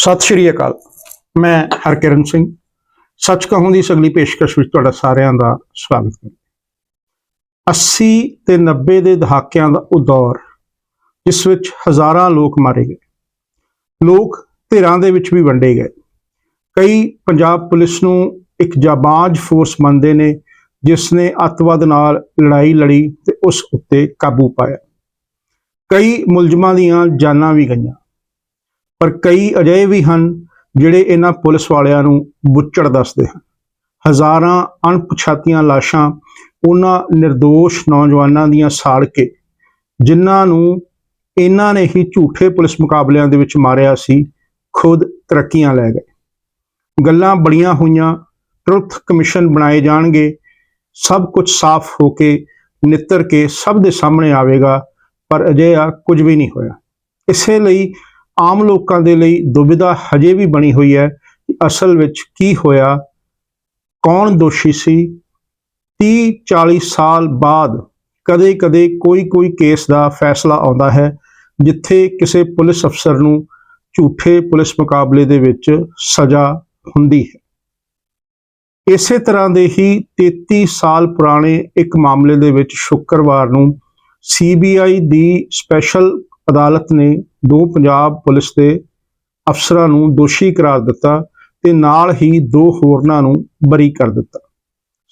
ਸਤਿ ਸ਼੍ਰੀ ਅਕਾਲ। ਮੈਂ ਹਰਕਿਰਨ ਸਿੰਘ। ਸੱਚ ਕਹੂੰ ਦੀ ਅਗਲੀ ਪੇਸ਼ਕਸ਼ ਵਿੱਚ ਤੁਹਾਡਾ ਸਾਰਿਆਂ ਦਾ ਸਵਾਗਤ ਹੈ। 80 ਤੇ 90 ਦੇ ਦਹਾਕਿਆਂ ਦਾ ਉਹ ਦੌਰ, ਜਿਸ ਵਿੱਚ ਹਜ਼ਾਰਾਂ ਲੋਕ ਮਾਰੇ ਗਏ। ਲੋਕ ਧਿਰਾਂ ਦੇ ਵਿੱਚ ਵੀ ਵੰਡੇ ਗਏ। ਕਈ ਪੰਜਾਬ ਪੁਲਿਸ ਨੂੰ ਇੱਕ ਜਾਬਾਜ਼ ਫੋਰਸ ਮੰਨਦੇ ਨੇ, ਜਿਸ ਨੇ ਅੱਤਵਾਦ ਨਾਲ ਲੜਾਈ ਲੜੀ ਤੇ ਉਸ ਉੱਤੇ ਕਾਬੂ ਪਾਇਆ। ਕਈ ਮੁਲਜ਼ਮਾਂ ਦੀਆਂ ਜਾਨਾਂ ਵੀ ਗਈਆਂ। ਪਰ ਕਈ ਅਜਿਹੇ ਵੀ ਹਨ ਜਿਹੜੇ ਇਹਨਾਂ ਪੁਲਿਸ ਵਾਲਿਆਂ ਨੂੰ ਬੁੱਚੜ ਦੱਸਦੇ ਹਨ। ਹਜ਼ਾਰਾਂ ਅਣਪਛਾਤੀਆਂ ਲਾਸ਼ਾਂ ਉਹਨਾਂ નિર્ਦੋਸ਼ ਨੌਜਵਾਨਾਂ ਦੀਆਂ ਸਾੜ ਕੇ, ਜਿਨ੍ਹਾਂ ਨੂੰ ਇਹਨਾਂ ਨੇ ਹੀ ਝੂਠੇ ਪੁਲਿਸ ਮੁਕਾਬਲਿਆਂ ਦੇ ਵਿੱਚ ਮਾਰਿਆ ਸੀ, ਖੁਦ ਤਰੱਕੀਆਂ ਲੈ ਗਏ। ਗੱਲਾਂ ਬੜੀਆਂ ਹੋਈਆਂ, ਟਰੁੱਥ ਕਮਿਸ਼ਨ ਬਣਾਏ ਜਾਣਗੇ, ਸਭ ਕੁਝ ਸਾਫ਼ ਹੋ ਕੇ, ਨਿੱਤਰ ਕੇ ਸਭ ਦੇ ਸਾਹਮਣੇ ਆਵੇਗਾ, ਪਰ ਅਜਿਹਾ ਕੁਝ ਵੀ ਨਹੀਂ ਹੋਇਆ। ਇਸੇ ਲਈ ਆਮ ਲੋਕਾਂ ਦੇ ਲਈ ਦੁਬਿਧਾ ਹਜੇ ਵੀ ਬਣੀ ਹੋਈ ਹੈ ਕਿ ਅਸਲ ਵਿੱਚ ਕੀ ਹੋਇਆ, ਕੌਣ ਦੋਸ਼ੀ ਸੀ 30 40 ਸਾਲ ਬਾਅਦ ਕਦੇ-ਕਦੇ ਕੋਈ-ਕੋਈ ਕੇਸ ਦਾ ਫੈਸਲਾ ਆਉਂਦਾ ਹੈ, ਜਿੱਥੇ ਕਿਸੇ ਪੁਲਿਸ ਅਫਸਰ ਨੂੰ ਝੂਠੇ ਪੁਲਿਸ ਮੁਕਾਬਲੇ ਦੇ ਵਿੱਚ ਸਜ਼ਾ ਹੁੰਦੀ ਹੈ। ਇਸੇ ਤਰ੍ਹਾਂ ਦੇ ਹੀ 33 ਸਾਲ ਪੁਰਾਣੇ ਇੱਕ ਮਾਮਲੇ ਦੇ ਵਿੱਚ ਸ਼ੁੱਕਰਵਾਰ ਨੂੰ ਸੀਬੀਆਈ ਦੀ ਸਪੈਸ਼ਲ ਅਦਾਲਤ ਨੇ ਦੋ ਪੰਜਾਬ ਪੁਲਿਸ ਦੇ ਅਫਸਰਾਂ ਨੂੰ ਦੋਸ਼ੀ ਕਰਾਰ ਦਿੱਤਾ ਤੇ ਨਾਲ ਹੀ ਦੋ ਹੋਰਨਾਂ ਨੂੰ ਬਰੀ ਕਰ ਦਿੱਤਾ।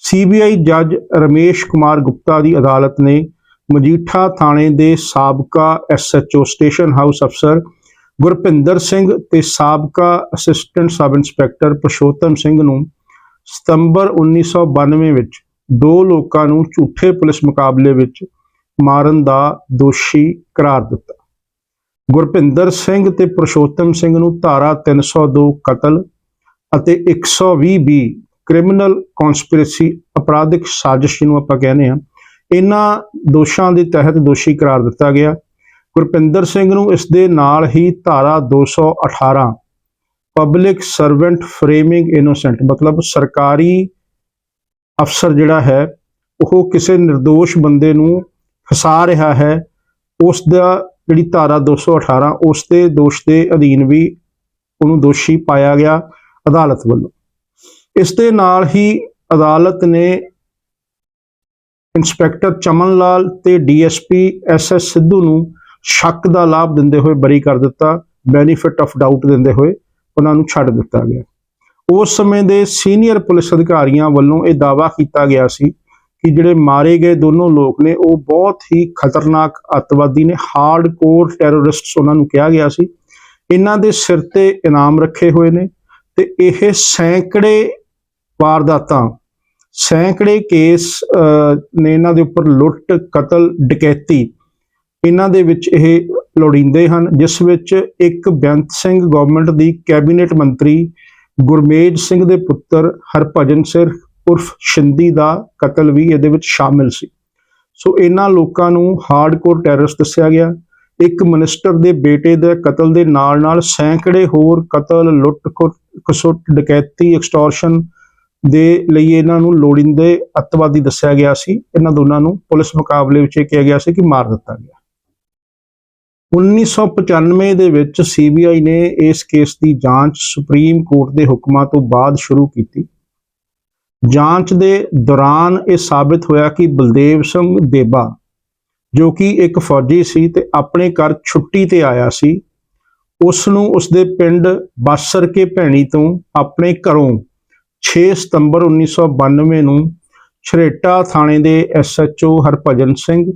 ਸੀਬੀਆਈ ਜੱਜ ਰਮੇਸ਼ ਕੁਮਾਰ ਗੁਪਤਾ ਦੀ ਅਦਾਲਤ ਨੇ ਮਜੀਠਾ ਥਾਣੇ ਦੇ ਸਾਬਕਾ ਐਸਐਚਓ ਸਟੇਸ਼ਨ ਹਾਊਸ ਅਫਸਰ ਗੁਰਪਿੰਦਰ ਸਿੰਘ ਤੇ ਸਾਬਕਾ assistant sub inspector Purshottam Singh ਨੂੰ ਸਤੰਬਰ 1992 ਵਿੱਚ ਦੋ ਲੋਕਾਂ ਨੂੰ ਝੂਠੇ ਪੁਲਿਸ ਮੁਕਾਬਲੇ ਵਿੱਚ ਮਾਰਨ ਦਾ ਦੋਸ਼ੀ ਕਰਾਰ ਦਿੱਤਾ। ਗੁਰਪਿੰਦਰ ਸਿੰਘ ਤੇ ਪੁਰਸ਼ੋਤਮ ਸਿੰਘ ਨੂੰ ਧਾਰਾ 302 ਕਤਲ ਅਤੇ 120 ਬੀ ਕ੍ਰਿਮੀਨਲ ਕਨਸਪੀਰੇਸੀ ਅਪਰਾਧਿਕ ਸਾਜ਼ਿਸ਼ ਨੂੰ ਆਪਾਂ ਕਹਿੰਦੇ ਆ ਇਹਨਾਂ ਦੋਸ਼ਾਂ ਦੇ ਤਹਿਤ ਦੋਸ਼ੀ ਕਰਾਰ ਦਿੱਤਾ ਗਿਆ। ਗੁਰਪਿੰਦਰ ਸਿੰਘ ਨੂੰ ਇਸ ਦੇ ਨਾਲ ਹੀ ਧਾਰਾ 218 ਪਬਲਿਕ ਸਰਵੈਂਟ ਫਰੇਮਿੰਗ ਇਨੋਸੈਂਟ ਮਤਲਬ ਸਰਕਾਰੀ ਅਫਸਰ ਜਿਹੜਾ ਹੈ, ਉਹ ਕਿਸੇ નિર્ਦੋਸ਼ ਬੰਦੇ ਨੂੰ ਫਸਾ ਰਿਹਾ ਹੈ, ਉਸ ਦਾ ਜਿਹੜੀ ਧਾਰਾ 218 ਉਸ ਦੇ ਦੋਸ਼ ਦੇ ਅਧੀਨ ਵੀ ਉਹਨੂੰ ਦੋਸ਼ੀ ਪਾਇਆ ਗਿਆ ਅਦਾਲਤ ਵੱਲੋਂ। ਇਸ ਦੇ ਨਾਲ ਹੀ ਅਦਾਲਤ ਨੇ ਇੰਸਪੈਕਟਰ ਚਮਨ ਲਾਲ ਤੇ ਡੀਐਸਪੀ ਐਸਐਸ ਸਿੱਧੂ ਨੂੰ ਸ਼ੱਕ ਦਾ ਲਾਭ ਦਿੰਦੇ ਹੋਏ ਬਰੀ ਕਰ ਦਿੱਤਾ, ਬੈਨੀਫਿਟ ਆਫ ਡਾਊਟ ਦਿੰਦੇ ਹੋਏ ਉਹਨਾਂ ਨੂੰ ਛੱਡ ਦਿੱਤਾ ਗਿਆ। ਉਸ ਸਮੇਂ ਦੇ ਸੀਨੀਅਰ ਪੁਲਿਸ ਅਧਿਕਾਰੀਆਂ ਵੱਲੋਂ ਇਹ ਦਾਅਵਾ ਕੀਤਾ ਗਿਆ ਸੀ ਕਿ ਜਿਹੜੇ ਮਾਰੇ ਗਏ ਦੋਨੋਂ ਲੋਕ ਨੇ, ਉਹ ਬਹੁਤ ਹੀ ਖਤਰਨਾਕ ਅੱਤਵਾਦੀ ਨੇ। ਹਾਰਡਕੋਰ ਟੈਰਰਿਸਟਸ ਉਹਨਾਂ ਨੂੰ ਕਿਹਾ ਗਿਆ ਸੀ। ਇਹਨਾਂ ਦੇ ਸਿਰ ਤੇ ਇਨਾਮ ਰੱਖੇ ਹੋਏ ਨੇ ਤੇ ਇਹ ਸੈਂਕੜੇ ਵਾਰਦਾਤਾਂ, ਸੈਂਕੜੇ ਕੇਸ ਨੇ ਇਹਨਾਂ ਦੇ ਉੱਪਰ ਲੁੱਟ, ਕਤਲ, ਡਕੈਤੀ, ਇਹਨਾਂ ਦੇ ਵਿੱਚ ਇਹ ਲੋੜੀਂਦੇ ਹਨ, ਜਿਸ ਵਿੱਚ ਇੱਕ ਬੇਅੰਤ ਸਿੰਘ ਗਵਰਨਮੈਂਟ ਦੀ ਕੈਬਨਿਟ ਮੰਤਰੀ ਗੁਰਮੇਜ ਸਿੰਘ ਦੇ ਪੁੱਤਰ ਹਰਭਜਨ ਸਿੰਘ ਉਰਫ ਸ਼ਿੰਦੀ ਦਾ ਕਤਲ ਵੀ ਇਹਦੇ ਵਿੱਚ ਸ਼ਾਮਿਲ ਸੀ। ਸੋ ਇਹਨਾਂ ਲੋਕਾਂ ਨੂੰ ਹਾਰਡਕੋਰ ਟੈਰਰਿਸਟ ਦੱਸਿਆ ਗਿਆ। ਇੱਕ ਮਿਨਿਸਟਰ ਦੇ ਬੇਟੇ ਦੇ ਕਤਲ ਦੇ ਨਾਲ-ਨਾਲ ਸੈਂਕੜੇ ਹੋਰ ਕਤਲ ਲੁੱਟ ਕਸੁੱਟ, ਡਕੈਤੀ ਐਕਸਟੋਰਸ਼ਨ ਦੇ ਲਈ ਇਹਨਾਂ ਨੂੰ ਲੋੜਿੰਦੇ ਅੱਤਵਾਦੀ ਦੱਸਿਆ ਗਿਆ ਸੀ। ਇਹਨਾਂ ਦੋਨਾਂ ਨੂੰ ਪੁਲਿਸ ਮੁਕਾਬਲੇ ਵਿੱਚ ਇਹ ਕਿਹਾ ਗਿਆ ਸੀ ਕਿ ਮਾਰ ਦਿੱਤਾ ਗਿਆ। 1995 ਦੇ ਵਿੱਚ ਸੀਬੀਆਈ ਨੇ ਇਸ ਕੇਸ ਦੀ ਜਾਂਚ ਸੁਪਰੀਮ ਕੋਰਟ ਦੇ ਹੁਕਮਾਂ ਤੋਂ ਬਾਅਦ ਸ਼ੁਰੂ ਕੀਤੀ। ਜਾਂਚ ਦੇ ਦੌਰਾਨ ਇਹ ਸਾਬਤ ਹੋਇਆ ਕਿ ਬਲਦੇਵ ਸਿੰਘ ਦੇਬਾ, ਜੋ ਕਿ ਇੱਕ ਫੌਜੀ ਸੀ ਤੇ ਆਪਣੇ ਘਰ ਛੁੱਟੀ ਤੇ ਆਇਆ ਸੀ ਉਸ ਨੂੰ ਉਸਦੇ ਪਿੰਡ ਬਾਸਰ ਕੇ ਭੈਣੀ ਤੋਂ ਆਪਣੇ ਘਰੋਂ 6 ਸਤੰਬਰ 1992 ਨੂੰ ਛਰੇਟਾ ਥਾਣੇ ਦੇ ਐਸਐਚਓ ਹਰਭਜਨ ਸਿੰਘ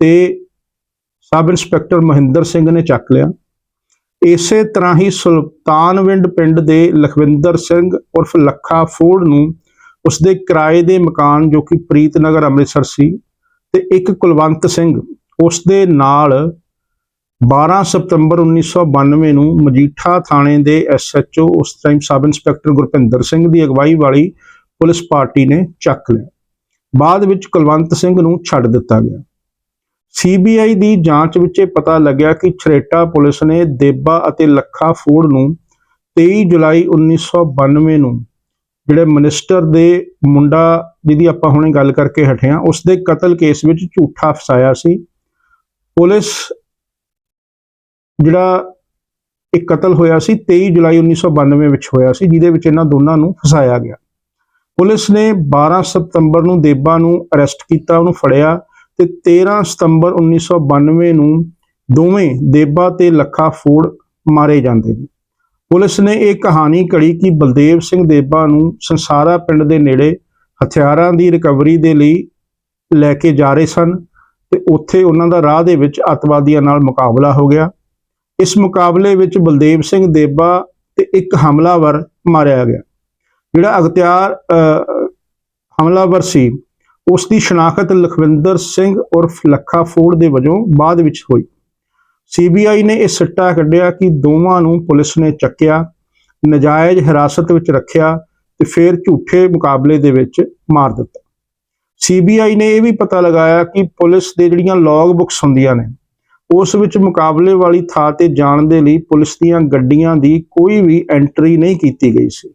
ਤੇ ਸਬ ਇੰਸਪੈਕਟਰ ਮਹਿੰਦਰ ਸਿੰਘ ਨੇ ਚੱਕ ਲਿਆ। ਇਸੇ ਤਰ੍ਹਾਂ ਹੀ ਸੁਲਤਾਨਵਿੰਡ ਪਿੰਡ ਦੇ ਲਖਵਿੰਦਰ ਸਿੰਘ ਉਰਫ ਲੱਖਾ ਫੋੜ ਨੂੰ ਉਸਦੇ ਕਿਰਾਏ ਦੇ ਮਕਾਨ ਜੋ ਕਿ ਪ੍ਰੀਤ ਨਗਰ ਅੰਮ੍ਰਿਤਸਰ ਸੀ ਤੇ ਇੱਕ ਕੁਲਵੰਤ ਸਿੰਘ ਉਸਦੇ ਨਾਲ 12 ਸਤੰਬਰ 1992 ਨੂੰ ਮਜੀਠਾ ਥਾਣੇ ਦੇ ਐਸਐਚਓ ਉਸ time sub inspector Gurpinder Singh ਦੀ ਅਗਵਾਈ ਵਾਲੀ ਪੁਲਿਸ ਪਾਰਟੀ ਨੇ ਚੱਕ ਲਿਆ। ਬਾਅਦ ਵਿੱਚ ਕੁਲਵੰਤ ਸਿੰਘ ਨੂੰ ਛੱਡ ਦਿੱਤਾ ਗਿਆ। ਸੀਬੀਆਈ ਦੀ ਜਾਂਚ ਵਿੱਚ ਇਹ ਪਤਾ ਲੱਗਿਆ ਕਿ ਛਰੇਟਾ ਪੁਲਿਸ ਨੇ ਦੇਬਾ ਅਤੇ ਲੱਖਾ ਫੂੜ ਨੂੰ 23 ਜੁਲਾਈ 1992 ਨੂੰ ਜਿਹੜੇ ਮਿਨਿਸਟਰ ਦੇ ਮੁੰਡਾ ਜਿਹਦੀ ਆਪਾਂ ਹੁਣੇ ਗੱਲ ਕਰਕੇ ਹਟੇ ਹਾਂ ਉਸ ਦੇ ਕਤਲ ਕੇਸ ਵਿੱਚ ਝੂਠਾ ਫਸਾਇਆ ਸੀ। ਪੁਲਿਸ ਜਿਹੜਾ ਇੱਕ ਕਤਲ ਹੋਇਆ ਸੀ 23 ਜੁਲਾਈ 1992 ਵਿੱਚ ਹੋਇਆ ਸੀ, ਜਿਹਦੇ ਵਿੱਚ ਇਹਨਾਂ ਦੋਨਾਂ ਨੂੰ ਫਸਾਇਆ ਗਿਆ। ਪੁਲਿਸ ਨੇ 12 ਸਤੰਬਰ ਨੂੰ ਦੇਬਾ ਨੂੰ ਅਰੈਸਟ ਕੀਤਾ, ਉਹਨੂੰ ਫੜਿਆ ਤੇ 13 ਸਤੰਬਰ 1992 ਨੂੰ ਦੋਵੇਂ ਦੇਬਾ ਤੇ ਲੱਖਾ ਫੋੜ ਮਾਰੇ ਜਾਂਦੇ ਨੇ। ਪੁਲਿਸ ਨੇ ਇਹ ਕਹਾਣੀ ਘੜੀ ਕਿ ਬਲਦੇਵ ਸਿੰਘ ਦੇਬਾ ਨੂੰ ਸੰਸਾਰਾ ਪਿੰਡ ਦੇ ਨੇੜੇ ਹਥਿਆਰਾਂ ਦੀ ਰਿਕਵਰੀ ਦੇ ਲਈ ਲੈ ਕੇ ਜਾ ਰਹੇ ਸਨ ਤੇ ਉੱਥੇ ਉਹਨਾਂ ਦਾ ਰਾਹ ਦੇ ਵਿੱਚ ਅੱਤਵਾਦੀਆਂ ਨਾਲ ਮੁਕਾਬਲਾ ਹੋ ਗਿਆ। ਇਸ ਮੁਕਾਬਲੇ ਵਿੱਚ ਬਲਦੇਵ ਸਿੰਘ ਦੇਬਾ ਤੇ ਇੱਕ ਹਮਲਾਵਰ ਮਾਰਿਆ ਗਿਆ। ਜਿਹੜਾ ਅਗਤਿਆਰ ਹਮਲਾਵਰ ਸੀ, ਉਸ ਦੀ ਸ਼ਨਾਖਤ ਲਖਵਿੰਦਰ ਸਿੰਘ ਉਰਫ ਲੱਖਾ ਫੋੜ ਦੇ ਵਜੋਂ ਬਾਅਦ ਵਿੱਚ ਹੋਈ। ਸੀਬੀਆਈ ਨੇ ਇਹ ਸਿੱਟਾ ਕੱਢਿਆ ਕਿ ਦੋਵਾਂ ਨੂੰ ਪੁਲਿਸ ਨੇ ਚੱਕਿਆ, ਨਜਾਇਜ਼ ਹਿਰਾਸਤ ਵਿੱਚ ਰੱਖਿਆ ਤੇ ਫਿਰ ਝੂਠੇ ਮੁਕਾਬਲੇ ਦੇ ਵਿੱਚ ਮਾਰ ਦਿੱਤਾ। ਸੀਬੀਆਈ ਨੇ ਇਹ ਵੀ ਪਤਾ ਲਗਾਇਆ ਕਿ ਪੁਲਿਸ ਦੇ ਜਿਹੜੀਆਂ ਲੌਗ ਬੁੱਕਸ ਹੁੰਦੀਆਂ ਨੇ, ਉਸ ਵਿੱਚ ਮੁਕਾਬਲੇ ਵਾਲੀ ਥਾਂ ਤੇ ਜਾਣ ਦੇ ਲਈ ਪੁਲਿਸ ਦੀਆਂ ਗੱਡੀਆਂ ਦੀ ਕੋਈ ਵੀ ਐਂਟਰੀ ਨਹੀਂ ਕੀਤੀ ਗਈ ਸੀ।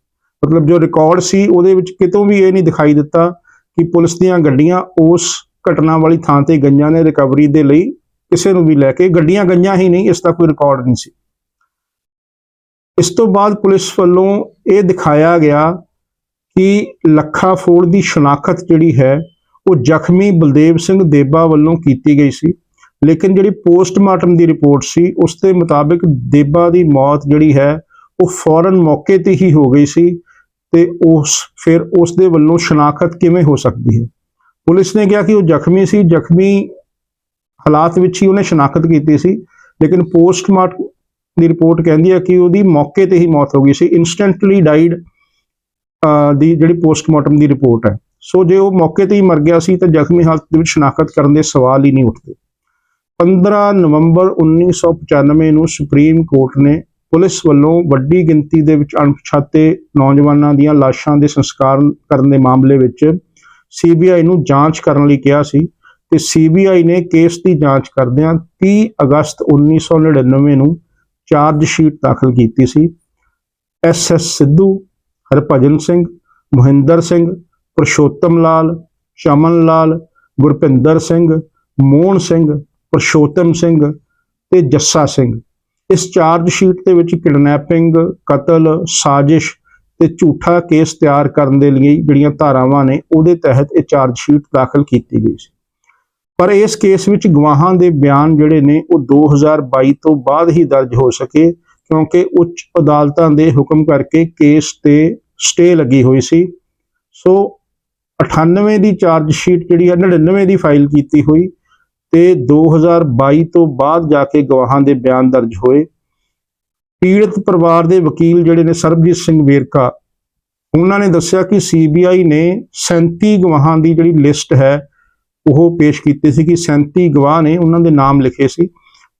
ਮਤਲਬ ਜੋ ਰਿਕਾਰਡ ਸੀ, ਉਹਦੇ ਵਿੱਚ ਕਿਤੋਂ ਵੀ ਇਹ ਨਹੀਂ ਦਿਖਾਈ ਦਿੱਤਾ ਕਿ ਪੁਲਿਸ ਦੀਆਂ ਗੱਡੀਆਂ ਉਸ ਘਟਨਾ ਵਾਲੀ ਥਾਂ ਤੇ ਗਈਆਂ ਨੇ ਰਿਕਵਰੀ ਦੇ ਲਈ। ਕਿਸੇ ਨੂੰ ਵੀ ਲੈ ਕੇ, ਗੱਡੀਆਂ ਗਈਆਂ ਹੀ ਨਹੀਂ, ਇਸ ਦਾ ਕੋਈ ਰਿਕਾਰਡ ਨਹੀਂ ਸੀ। ਇਸ ਤੋਂ ਬਾਅਦ ਪੁਲਿਸ ਵੱਲੋਂ ਇਹ ਦਿਖਾਇਆ ਗਿਆ ਕਿ ਲੱਖਾ ਫੋੜ ਦੀ ਸ਼ਨਾਖਤ ਜਿਹੜੀ ਹੈ, ਉਹ ਜ਼ਖਮੀ ਬਲਦੇਵ ਸਿੰਘ ਦੇਬਾ ਵੱਲੋਂ ਕੀਤੀ ਗਈ ਸੀ। ਲੇਕਿਨ ਜਿਹੜੀ ਪੋਸਟਮਾਰਟਮ ਦੀ ਰਿਪੋਰਟ ਸੀ, ਉਸ ਦੇ ਮੁਤਾਬਿਕ ਦੇਬਾ ਦੀ ਮੌਤ ਜਿਹੜੀ ਹੈ, ਉਹ ਫੌਰਨ ਮੌਕੇ ਤੇ ਹੀ ਹੋ ਗਈ ਸੀ ਤੇ ਉਸ, ਫਿਰ ਉਸ ਦੇ ਵੱਲੋਂ ਸ਼ਨਾਖਤ ਕਿਵੇਂ ਹੋ ਸਕਦੀ ਹੈ? ਪੁਲਿਸ ਨੇ ਕਿਹਾ ਕਿ ਉਹ ਜ਼ਖਮੀ ਸੀ, ਜ਼ਖਮੀ ਹਾਲਾਤ ਵਿੱਚ ਹੀ ਉਹਨੇ ਸ਼ਨਾਖਤ ਕੀਤੀ ਸੀ, ਲੇਕਿਨ ਪੋਸਟਮਾਰਟਮ ਦੀ ਰਿਪੋਰਟ ਕਹਿੰਦੀ ਹੈ ਕਿ ਉਹਦੀ ਮੌਕੇ ਤੇ ਹੀ ਮੌਤ ਹੋ ਗਈ ਸੀ ਇਨਸਟੈਂਟਲੀ ਡਾਈਡ ਦੀ ਜਿਹੜੀ ਪੋਸਟਮਾਰਟਮ ਦੀ ਰਿਪੋਰਟ ਹੈ। ਸੋ ਜੇ ਉਹ ਮੌਕੇ ਤੇ ਹੀ ਮਰ ਗਿਆ ਸੀ ਤਾਂ ਜ਼ਖਮੀ ਹਾਲਤ ਦੇ ਵਿੱਚ ਸ਼ਨਾਖਤ ਕਰਨ ਦੇ ਸਵਾਲ ਹੀ ਨਹੀਂ ਉੱਠਦੇ। 15 ਨਵੰਬਰ 1995 ਨੂੰ ਸੁਪਰੀਮ ਕੋਰਟ ਨੇ ਪੁਲਿਸ ਵੱਲੋਂ ਵੱਡੀ ਗਿਣਤੀ ਦੇ ਵਿੱਚ ਅਣਪਛਾਤੇ ਨੌਜਵਾਨਾਂ ਦੀਆਂ ਲਾਸ਼ਾਂ ਦੇ ਸੰਸਕਾਰ ਕਰਨ ਦੇ ਮਾਮਲੇ ਵਿੱਚ ਸੀਬੀਆਈ ਨੂੰ ਜਾਂਚ ਕਰਨ ਲਈ ਕਿਹਾ ਸੀ। ਤੇ ਸੀਬੀਆਈ ਨੇ ਕੇਸ ਦੀ ਜਾਂਚ ਕਰਦਿਆਂ 30 ਅਗਸਤ 1999 ਨੂੰ ਚਾਰਜ ਸ਼ੀਟ ਦਾਖਲ ਕੀਤੀ ਸੀ। ਐਸ ਐਸ ਸਿੱਧੂ, ਹਰਭਜਨ ਸਿੰਘ, ਮੋਹਿੰਦਰ ਸਿੰਘ, ਪੁਰਸ਼ੋਤਮ ਲਾਲ, ਚਮਨ ਲਾਲ, ਗੁਰਪਿੰਦਰ ਸਿੰਘ, ਮੋਹਨ ਸਿੰਘ, ਪੁਰਸ਼ੋਤਮ ਸਿੰਘ ਤੇ ਜੱਸਾ ਸਿੰਘ। ਇਸ ਚਾਰਜ ਸ਼ੀਟ ਦੇ ਵਿੱਚ ਕਿਡਨੈਪਿੰਗ, ਕਤਲ, ਸਾਜ਼ਿਸ਼ ਤੇ ਝੂਠਾ ਕੇਸ ਤਿਆਰ ਕਰਨ ਦੇ ਲਈ ਜਿਹੜੀਆਂ ਧਾਰਾਵਾਂ ਨੇ ਉਹਦੇ ਤਹਿਤ ਇਹ ਚਾਰਜ ਸ਼ੀਟ ਦਾਖਲ ਕੀਤੀ ਗਈ ਸੀ। ਪਰ ਇਸ ਕੇਸ ਵਿੱਚ ਗਵਾਹਾਂ ਦੇ ਬਿਆਨ ਜਿਹੜੇ ਨੇ ਉਹ 2022 ਤੋਂ ਬਾਅਦ ਹੀ ਦਰਜ ਹੋ ਸਕੇ, ਕਿਉਂਕਿ ਉੱਚ ਅਦਾਲਤਾਂ ਦੇ ਹੁਕਮ ਕਰਕੇ ਕੇਸ ਤੇ ਸਟੇ ਲੱਗੀ ਹੋਈ ਸੀ। ਸੋ 98 ਦੀ ਚਾਰਜ ਸ਼ੀਟ ਜਿਹੜੀ ਹੈ 99 ਦੀ ਫਾਈਲ ਕੀਤੀ ਹੋਈ ਤੇ 2022 ਤੋਂ ਬਾਅਦ ਜਾ ਕੇ ਗਵਾਹਾਂ ਦੇ ਬਿਆਨ ਦਰਜ ਹੋਏ। ਪੀੜਤ ਪਰਿਵਾਰ ਦੇ ਵਕੀਲ ਜਿਹੜੇ ਨੇ ਸਰਬਜੀਤ ਸਿੰਘ ਵੇਰਕਾ, ਉਹਨਾਂ ਨੇ ਦੱਸਿਆ ਕਿ ਸੀਬੀਆਈ ਨੇ 37 ਗਵਾਹਾਂ ਦੀ ਜਿਹੜੀ ਲਿਸਟ ਹੈ ਉਹ ਪੇਸ਼ ਕੀਤੇ ਸੀ ਕਿ 37 ਗਵਾਹ ਨੇ ਉਹਨਾਂ ਦੇ ਨਾਮ ਲਿਖੇ ਸੀ।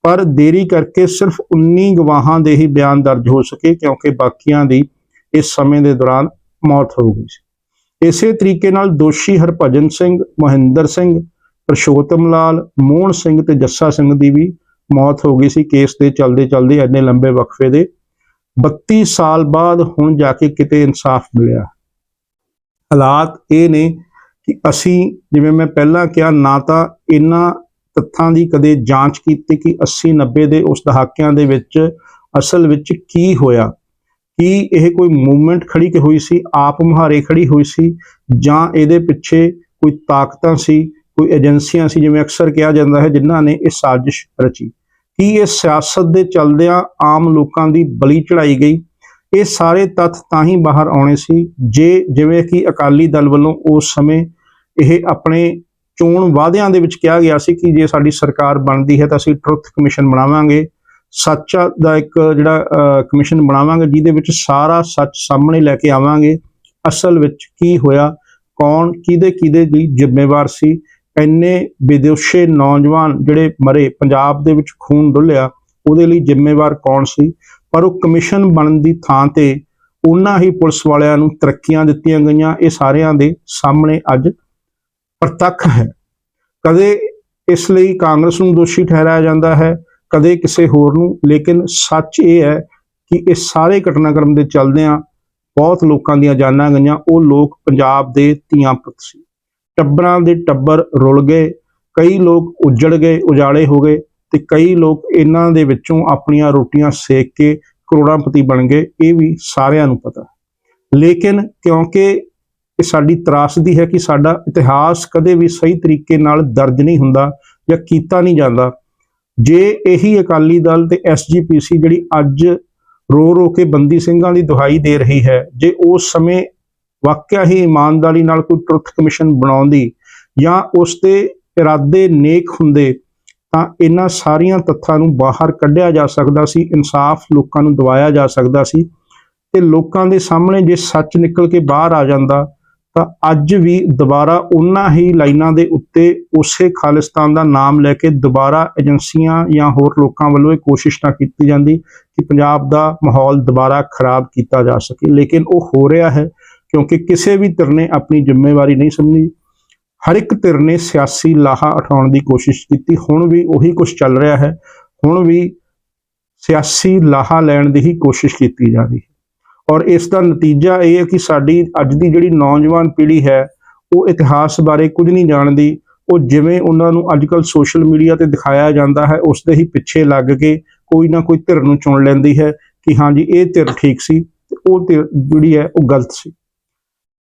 ਪਰ ਦੇਰੀ ਕਰਕੇ ਸਿਰਫ 19 ਗਵਾਹਾਂ ਦੇ ਹੀ ਬਿਆਨ ਦਰਜ ਹੋ ਸਕੇ ਕਿਉਂਕਿ ਬਾਕੀਆਂ ਦੀ ਇਸ ਸਮੇਂ ਦੇ ਦੌਰਾਨ ਮੌਤ ਹੋ ਗਈ ਸੀ। ਇਸੇ ਤਰੀਕੇ ਨਾਲ ਦੋਸ਼ੀ ਹਰਭਜਨ ਸਿੰਘ, ਮਹਿੰਦਰ ਸਿੰਘ, ਪ੍ਰਸ਼ੋਤਮ ਲਾਲ, ਮੋਹਨ ਸਿੰਘ ਤੇ ਜੱਸਾ ਸਿੰਘ ਦੀ ਵੀ ਮੌਤ ਹੋ ਗਈ ਸੀ। ਕੇਸ ਦੇ ਚਲਦੇ ਚਲਦੇ ਇੰਨੇ ਲੰਬੇ ਵਕਫੇ ਦੇ 32 ਸਾਲ ਬਾਅਦ ਹੁਣ ਜਾ ਕੇ ਕਿਤੇ ਇਨਸਾਫ ਮਿਲਿਆ। ਹਾਲਾਤ ਇਹ ਨੇ ਕਿ ਅਸੀਂ ਜਿਵੇਂ ਮੈਂ ਪਹਿਲਾਂ ਕਿਹਾ, ਨਾ ਤਾਂ ਇਹਨਾਂ ਤੱਥਾਂ ਦੀ ਕਦੇ ਜਾਂਚ ਕੀਤੀ ਕਿ 80 90 ਦੇ ਉਸ ਦਹਾਕਿਆਂ ਦੇ ਵਿੱਚ ਅਸਲ ਵਿੱਚ ਕੀ ਹੋਇਆ। ਕੀ ਇਹ ਕੋਈ ਮੂਵਮੈਂਟ ਖੜੀ ਕਿ ਹੋਈ ਸੀ, ਆਪ ਮੁਹਾਰੇ ਖੜੀ ਹੋਈ ਸੀ, ਜਾਂ ਇਹਦੇ ਪਿੱਛੇ ਕੋਈ ਤਾਕਤਾਂ ਸੀ, ਕੋਈ ਏਜੰਸੀਆਂ ਸੀ, ਜਿਵੇਂ ਅਕਸਰ ਕਿਹਾ ਜਾਂਦਾ ਹੈ, ਜਿਨ੍ਹਾਂ ਨੇ ਇਹ ਸਾਜ਼ਿਸ਼ ਰਚੀ। ਕੀ ਇਹ ਸਿਆਸਤ ਦੇ ਚਲਦਿਆਂ ਆਮ ਲੋਕਾਂ ਦੀ ਬਲੀ ਚੜਾਈ ਗਈ? ਇਹ ਸਾਰੇ ਤੱਥ ਤਾਂ ਹੀ ਬਾਹਰ ਆਉਣੇ ਸੀ, ਜੇ, ਜਿਵੇਂ ਕਿ ਅਕਾਲੀ ਦਲ ਵੱਲੋਂ ਉਸ ਸਮੇਂ ਇਹ ਆਪਣੇ ਚੋਣ ਵਾਅਦਿਆਂ ਦੇ ਵਿੱਚ ਕਿਹਾ ਗਿਆ ਸੀ ਕਿ ਜੇ ਸਾਡੀ ਸਰਕਾਰ ਬਣਦੀ ਹੈ ਤਾਂ ਅਸੀਂ ਟਰੁੱਥ ਕਮਿਸ਼ਨ ਬਣਾਵਾਂਗੇ। ਸੱਚ ਦਾ ਇੱਕ ਜਿਹੜਾ ਕਮਿਸ਼ਨ ਬਣਾਵਾਂਗੇ, ਜਿਹਦੇ ਵਿੱਚ ਸਾਰਾ ਸੱਚ ਸਾਹਮਣੇ ਲੈ ਕੇ ਆਵਾਂਗੇ। ਅਸਲ ਵਿੱਚ ਕੀ ਹੋਇਆ? ਕੌਣ, ਕਿਹਦੇ ਕਿਹਦੇ ਲਈ ਜ਼ਿੰਮੇਵਾਰ ਸੀ? ਇੰਨੇ ਵਿਦੇਸ਼ੇ ਨੌਜਵਾਨ ਜਿਹੜੇ ਮਰੇ, ਪੰਜਾਬ ਦੇ ਵਿੱਚ ਖੂਨ ਡੁੱਲਿਆ, ਉਹਦੇ ਲਈ ਜ਼ਿੰਮੇਵਾਰ ਕੌਣ ਸੀ? ਪਰ ਉਹ ਕਮਿਸ਼ਨ ਬਣਨ ਦੀ ਥਾਂ ਤੇ ਉਹਨਾਂ ਹੀ ਪੁਲਿਸ ਵਾਲਿਆਂ ਨੂੰ ਤਰੱਕੀਆਂ ਦਿੱਤੀਆਂ ਗਈਆਂ। ਇਹ ਸਾਰਿਆਂ ਦੇ ਸਾਹਮਣੇ ਅੱਜ ਪ੍ਰਤੱਖ ਹੈ। ਕਦੇ ਇਸ ਲਈ ਕਾਂਗਰਸ ਨੂੰ ਦੋਸ਼ੀ ਠਹਿਰਾਇਆ ਜਾਂਦਾ ਹੈ, ਕਦੇ ਕਿਸੇ ਹੋਰ ਨੂੰ, ਲੇਕਿਨ ਸੱਚ ਇਹ ਹੈ ਕਿ ਇਹ ਸਾਰੇ ਘਟਨਾਕ੍ਰਮ ਦੇ ਚੱਲਦਿਆਂ ਬਹੁਤ ਲੋਕਾਂ ਦੀਆਂ ਜਾਨਾਂ ਗਈਆਂ। ਉਹ ਲੋਕ ਪੰਜਾਬ ਦੇ ਧੀਆਂ ਪੁੱਤ ਸੀ। ਟੱਬਰਾਂ ਦੇ ਟੱਬਰ ਰੁਲ ਗਏ, ਕਈ ਲੋਕ ਉੱਜੜ ਗਏ ਉਜਾੜੇ ਹੋ ਗਏ ਤੇ ਕਈ ਲੋਕ ਇਹਨਾਂ ਦੇ ਵਿੱਚੋਂ ਆਪਣੀਆਂ ਰੋਟੀਆਂ ਸੇਕ ਕੇ ਕਰੋੜਾਂਪਤੀ ਬਣ ਗਏ। ਇਹ ਵੀ ਸਾਰਿਆਂ ਨੂੰ ਪਤਾ। ਲੇਕਿਨ ਕਿਉਂਕਿ ਇਹ ਸਾਡੀ ਤਰਾਸਦੀ ਹੈ ਕਿ ਸਾਡਾ ਇਤਿਹਾਸ ਕਦੇ ਵੀ ਸਹੀ ਤਰੀਕੇ ਨਾਲ ਦਰਜ ਨਹੀਂ ਹੁੰਦਾ ਜਾਂ ਕੀਤਾ ਨਹੀਂ ਜਾਂਦਾ। ਜੇ ਇਹੀ ਅਕਾਲੀ ਦਲ ਤੇ ਐਸਜੀਪੀਸੀ ਜਿਹੜੀ ਅੱਜ ਰੋ ਰੋ ਕੇ ਬੰਦੀ ਸਿੰਘਾਂ ਦੀ ਦੁਹਾਈ ਦੇ ਰਹੀ ਹੈ, ਜੇ ਉਸ ਸਮੇਂ ਵਾਕਿਆ ਹੀ ਇਮਾਨਦਾਰੀ ਨਾਲ ਕੋਈ ਟਰੁੱਥ ਕਮਿਸ਼ਨ ਬਣਾਉਂਦੀ ਜਾਂ ਉਸ ਦੇ ਇਰਾਦੇ ਨੇਕ ਹੁੰਦੇ, ਤਾਂ ਇਹਨਾਂ ਸਾਰੀਆਂ ਤੱਥਾਂ ਨੂੰ ਬਾਹਰ ਕੱਢਿਆ ਜਾ ਸਕਦਾ ਸੀ, ਇਨਸਾਫ ਲੋਕਾਂ ਨੂੰ ਦਵਾਇਆ ਜਾ ਸਕਦਾ ਸੀ ਤੇ ਲੋਕਾਂ ਦੇ ਸਾਹਮਣੇ ਜੇ ਸੱਚ ਨਿਕਲ ਕੇ ਬਾਹਰ ਆ ਜਾਂਦਾ ਤਾਂ ਅੱਜ ਵੀ ਦੁਬਾਰਾ ਉਹਨਾਂ ਹੀ ਲਾਈਨਾਂ ਦੇ ਉੱਤੇ ਉਸੇ ਖਾਲਿਸਤਾਨ ਦਾ ਨਾਮ ਲੈ ਕੇ ਦੁਬਾਰਾ ਏਜੰਸੀਆਂ ਜਾਂ ਹੋਰ ਲੋਕਾਂ ਵੱਲੋਂ ਇਹ ਕੋਸ਼ਿਸ਼ ਨਾ ਕੀਤੀ ਜਾਂਦੀ ਕਿ ਪੰਜਾਬ ਦਾ ਮਾਹੌਲ ਦੁਬਾਰਾ ਖਰਾਬ ਕੀਤਾ ਜਾ ਸਕੇ। ਲੇਕਿਨ ਉਹ ਹੋ ਰਿਹਾ ਹੈ ਕਿਉਂਕਿ ਕਿਸੇ ਵੀ ਧਿਰ ਨੇ ਆਪਣੀ ਜ਼ਿੰਮੇਵਾਰੀ ਨਹੀਂ ਸਮਝੀ। ਹਰ ਇੱਕ ਧਿਰ ਨੇ ਸਿਆਸੀ ਲਾਹਾ ਉਠਾਉਣ ਦੀ ਕੋਸ਼ਿਸ਼ ਕੀਤੀ। ਹੁਣ ਵੀ ਉਹੀ ਕੁਝ ਚੱਲ ਰਿਹਾ ਹੈ। ਹੁਣ ਵੀ ਸਿਆਸੀ ਲਾਹਾ ਲੈਣ ਦੀ ਹੀ ਕੋਸ਼ਿਸ਼ ਕੀਤੀ ਜਾ ਰਹੀ ਹੈ। ਔਰ ਇਸ ਦਾ ਨਤੀਜਾ ਇਹ ਹੈ ਕਿ ਸਾਡੀ ਅੱਜ ਦੀ ਜਿਹੜੀ ਨੌਜਵਾਨ ਪੀੜ੍ਹੀ ਹੈ, ਉਹ ਇਤਿਹਾਸ ਬਾਰੇ ਕੁਝ ਨਹੀਂ ਜਾਣਦੀ। ਉਹ ਜਿਵੇਂ ਉਹਨਾਂ ਨੂੰ ਅੱਜਕੱਲ ਸੋਸ਼ਲ ਮੀਡੀਆ ਤੇ ਦਿਖਾਇਆ ਜਾਂਦਾ ਹੈ, ਉਸ ਦੇ ਹੀ ਪਿੱਛੇ ਲੱਗ ਕੇ ਕੋਈ ਨਾ ਕੋਈ ਧਿਰ ਨੂੰ ਚੁਣ ਲੈਂਦੀ ਹੈ ਕਿ ਹਾਂਜੀ ਇਹ ਧਿਰ ਠੀਕ ਸੀ ਤੇ ਉਹ ਧਿਰ ਜਿਹੜੀ ਹੈ, ਉਹ ਗਲਤ ਸੀ।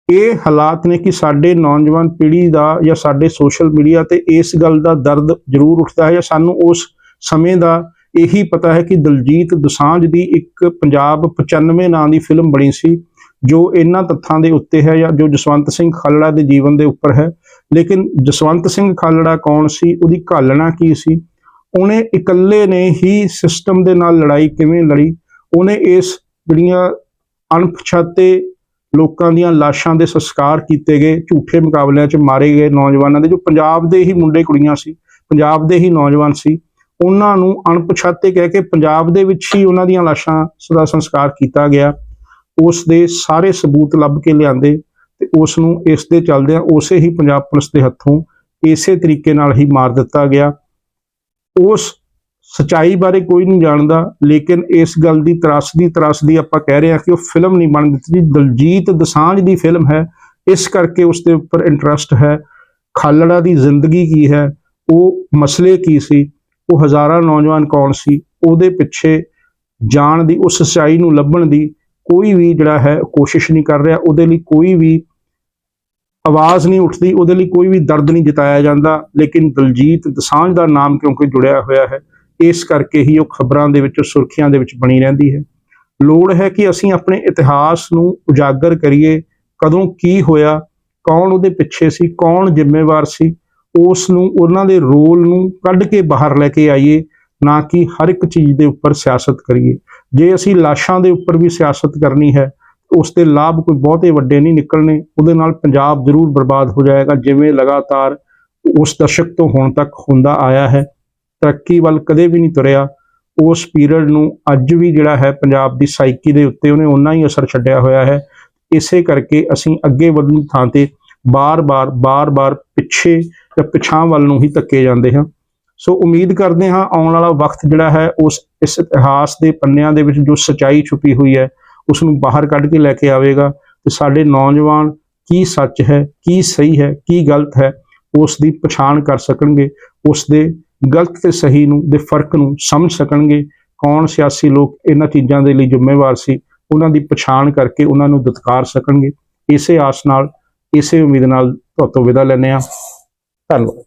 ਇਹ ਹਾਲਾਤ ਨੇ ਕਿ ਸਾਡੇ ਨੌਜਵਾਨ ਪੀੜ੍ਹੀ ਦਾ ਜਾਂ ਸਾਡੇ ਸੋਸ਼ਲ ਮੀਡੀਆ ਤੇ ਇਸ ਗੱਲ ਦਾ ਦਰਦ ਜ਼ਰੂਰ ਉੱਠਦਾ ਹੈ ਜਾਂ ਸਾਨੂੰ ਉਸ ਸਮੇਂ ਦਾ ਇਹੀ ਪਤਾ ਹੈ ਕਿ ਦਲਜੀਤ ਦੋਸਾਂਝ ਦੀ ਇੱਕ ਪੰਜਾਬ 95 ਨਾਂ ਦੀ ਫਿਲਮ ਬਣੀ ਸੀ, ਜੋ ਇਹਨਾਂ ਤੱਥਾਂ ਦੇ ਉੱਤੇ ਹੈ ਜਾਂ ਜੋ ਜਸਵੰਤ ਸਿੰਘ ਖਾਲੜਾ ਦੇ ਜੀਵਨ ਦੇ ਉੱਪਰ ਹੈ। ਲੇਕਿਨ ਜਸਵੰਤ ਸਿੰਘ ਖਾਲੜਾ ਕੌਣ ਸੀ, ਉਹਦੀ ਘਾਲਣਾ ਕੀ ਸੀ? ਉਹਨੇ ਇਕੱਲੇ ਨੇ ਹੀ ਸਿਸਟਮ ਦੇ ਨਾਲ ਲੜਾਈ ਕਿਵੇਂ ਲੜੀ? ਉਹਨੇ ਇਸ ਜਿਹੜੀਆਂ ਅਣਪਛਾਤੇ ਲੋਕਾਂ ਦੀਆਂ ਲਾਸ਼ਾਂ ਦੇ ਸੰਸਕਾਰ ਕੀਤੇ ਗਏ, ਝੂਠੇ ਮੁਕਾਬਲਿਆਂ 'ਚ ਮਾਰੇ ਗਏ ਨੌਜਵਾਨਾਂ ਦੇ, ਜੋ ਪੰਜਾਬ ਦੇ ਹੀ ਮੁੰਡੇ ਕੁੜੀਆਂ ਸੀ, ਪੰਜਾਬ ਦੇ ਹੀ ਨੌਜਵਾਨ ਸੀ। ਉਹਨਾਂ ਨੂੰ ਅਣਪਛਾਤੇ ਕਹਿ ਕੇ ਪੰਜਾਬ ਦੇ ਵਿੱਚ ਹੀ ਉਹਨਾਂ ਦੀਆਂ ਲਾਸ਼ਾਂ ਦਾ ਸੰਸਕਾਰ ਕੀਤਾ ਗਿਆ। ਉਸ ਦੇ ਸਾਰੇ ਸਬੂਤ ਲੱਭ ਕੇ ਲਿਆਂਦੇ ਤੇ ਉਸ ਨੂੰ ਇਸ ਦੇ ਚੱਲਦਿਆਂ ਉਸੇ ਹੀ ਪੰਜਾਬ ਪੁਲਿਸ ਦੇ ਹੱਥੋਂ ਇਸੇ ਤਰੀਕੇ ਨਾਲ ਹੀ ਮਾਰ ਦਿੱਤਾ ਗਿਆ। ਉਸ ਸਚਾਈ ਬਾਰੇ ਕੋਈ ਨਹੀਂ ਜਾਣਦਾ, ਲੇਕਿਨ ਇਸ ਗੱਲ ਦੀ ਤਰਾਸਦੀ ਤਰਾਸਦੀ ਆਪਾਂ ਕਹਿ ਰਹੇ ਹਾਂ ਕਿ ਉਹ ਫਿਲਮ ਨਹੀਂ ਬਣ ਦਿੱਤੀ ਦਲਜੀਤ ਦਸਾਂਝ ਦੀ ਫਿਲਮ ਹੈ। ਇਸ ਕਰਕੇ ਉਸ ਦੇ ਉੱਪਰ ਇੰਟਰਸਟ ਹੈ। ਖਾਲੜਾ ਦੀ ਜ਼ਿੰਦਗੀ ਕੀ ਹੈ? ਉਹ ਮਸਲੇ ਕੀ ਸੀ? ਉਹ ਹਜ਼ਾਰਾਂ ਨੌਜਵਾਨ ਕੌਣ ਸੀ, ਉਹਦੇ ਪਿੱਛੇ ਜਾਣ ਦੀ, ਉਸ ਸੱਚਾਈ ਨੂੰ ਲੱਭਣ ਦੀ ਕੋਈ ਵੀ ਜਿਹੜਾ ਹੈ, ਕੋਸ਼ਿਸ਼ ਨਹੀਂ ਕਰ ਰਿਹਾ। ਉਹਦੇ ਲਈ ਕੋਈ ਵੀ ਆਵਾਜ਼ ਨਹੀਂ ਉੱਠਦੀ, ਉਹਦੇ ਲਈ ਕੋਈ ਵੀ ਦਰਦ ਨਹੀਂ ਜਤਾਇਆ ਜਾਂਦਾ। ਲੇਕਿਨ ਦਲਜੀਤ ਦਸਾਂਝ ਦਾ ਨਾਮ ਕਿਉਂਕਿ ਜੁੜਿਆ ਹੋਇਆ ਹੈ, ਇਸ ਕਰਕੇ ਹੀ ਉਹ ਖਬਰਾਂ ਦੇ ਵਿੱਚ, ਸੁਰਖੀਆਂ ਦੇ ਵਿੱਚ ਬਣੀ ਰਹਿੰਦੀ ਹੈ। ਲੋੜ ਹੈ ਕਿ ਅਸੀਂ ਆਪਣੇ ਇਤਿਹਾਸ ਨੂੰ ਉਜਾਗਰ ਕਰੀਏ। ਕਦੋਂ ਕੀ ਹੋਇਆ, ਕੌਣ ਉਹਦੇ ਪਿੱਛੇ ਸੀ, ਕੌਣ ਜ਼ਿੰਮੇਵਾਰ ਸੀ ਉਸ ਨੂੰ ਉਹਨਾਂ ਦੇ ਰੋਲ ਨੂੰ ਕੱਢ ਕੇ ਬਾਹਰ ਲੈ ਕੇ ਆਈਏ, ਨਾ ਕਿ ਹਰ ਇੱਕ ਚੀਜ਼ ਦੇ ਉੱਪਰ ਸਿਆਸਤ ਕਰੀਏ। ਜੇ ਅਸੀਂ ਲਾਸ਼ਾਂ ਦੇ ਉੱਪਰ ਵੀ ਸਿਆਸਤ ਕਰਨੀ ਹੈ ਉਸ ਦੇ ਲਾਭ ਕੋਈ ਬਹੁਤੇ ਵੱਡੇ ਨਹੀਂ ਨਿਕਲਣੇ। ਉਹਦੇ ਨਾਲ ਪੰਜਾਬ ਜ਼ਰੂਰ ਬਰਬਾਦ ਹੋ ਜਾਏਗਾ, ਜਿਵੇਂ ਲਗਾਤਾਰ ਉਸ ਦਸ਼ਕ ਤੋਂ ਹੁਣ ਤੱਕ ਹੁੰਦਾ ਆਇਆ ਹੈ। ਤਰੱਕੀ ਵੱਲ ਕਦੇ ਵੀ ਨਹੀਂ ਤੁਰਿਆ। ਉਸ ਪੀਰੀਅਡ ਨੂੰ ਅੱਜ ਵੀ ਜਿਹੜਾ ਹੈ, ਪੰਜਾਬ ਦੀ ਸਾਈਕੀ ਦੇ ਉੱਤੇ ਉਹਨੇ ਓਨਾ ਹੀ ਅਸਰ ਛੱਡਿਆ ਹੋਇਆ ਹੈ। ਇਸੇ ਕਰਕੇ ਅਸੀਂ ਅੱਗੇ ਵਧਣ ਥਾਂ ਤੇ ਬਾਰ-ਬਾਰ ਬਾਰ-ਬਾਰ ਪਿੱਛੇ ਜਾਂ ਪਿਛਾਂ ਵੱਲ ਨੂੰ ਹੀ ਧੱਕੇ ਜਾਂਦੇ ਹਾਂ। ਸੋ ਉਮੀਦ ਕਰਦੇ ਹਾਂ ਆਉਣ ਵਾਲਾ ਵਕਤ ਜਿਹੜਾ ਹੈ ਉਸ ਇਸ ਇਤਿਹਾਸ ਦੇ ਪੰਨਿਆਂ ਦੇ ਵਿੱਚ ਜੋ ਸਚਾਈ ਛੁਪੀ ਹੋਈ ਹੈ ਉਸ ਨੂੰ ਬਾਹਰ ਕੱਢ ਕੇ ਲੈ ਕੇ ਆਵੇਗਾ ਤੇ ਸਾਡੇ ਨੌਜਵਾਨ ਕੀ ਸੱਚ ਹੈ, ਕੀ ਸਹੀ ਹੈ, ਕੀ ਗਲਤ ਹੈ, ਉਸ ਦੀ ਪਛਾਣ ਕਰ ਸਕਣਗੇ, ਉਸ ਦੇ ਗਲਤ ਤੇ ਸਹੀ ਨੂੰ, ਦੇ ਫ਼ਰਕ ਨੂੰ ਸਮਝ ਸਕਣਗੇ। ਕੌਣ ਸਿਆਸੀ ਲੋਕ ਇਹਨਾਂ ਚੀਜ਼ਾਂ ਦੇ ਲਈ ਜ਼ਿੰਮੇਵਾਰ ਸੀ, ਉਹਨਾਂ ਦੀ ਪਛਾਣ ਕਰਕੇ ਉਹਨਾਂ ਨੂੰ ਦਤਕਾਰ ਸਕਣਗੇ। ਇਸੇ ਆਸ ਨਾਲ, ਇਸੇ ਉਮੀਦ ਨਾਲ ਤੁਹਾਤੋਂ ਵਿਦਾ ਲੈਂਦੇ ਹਾਂ। Carlos.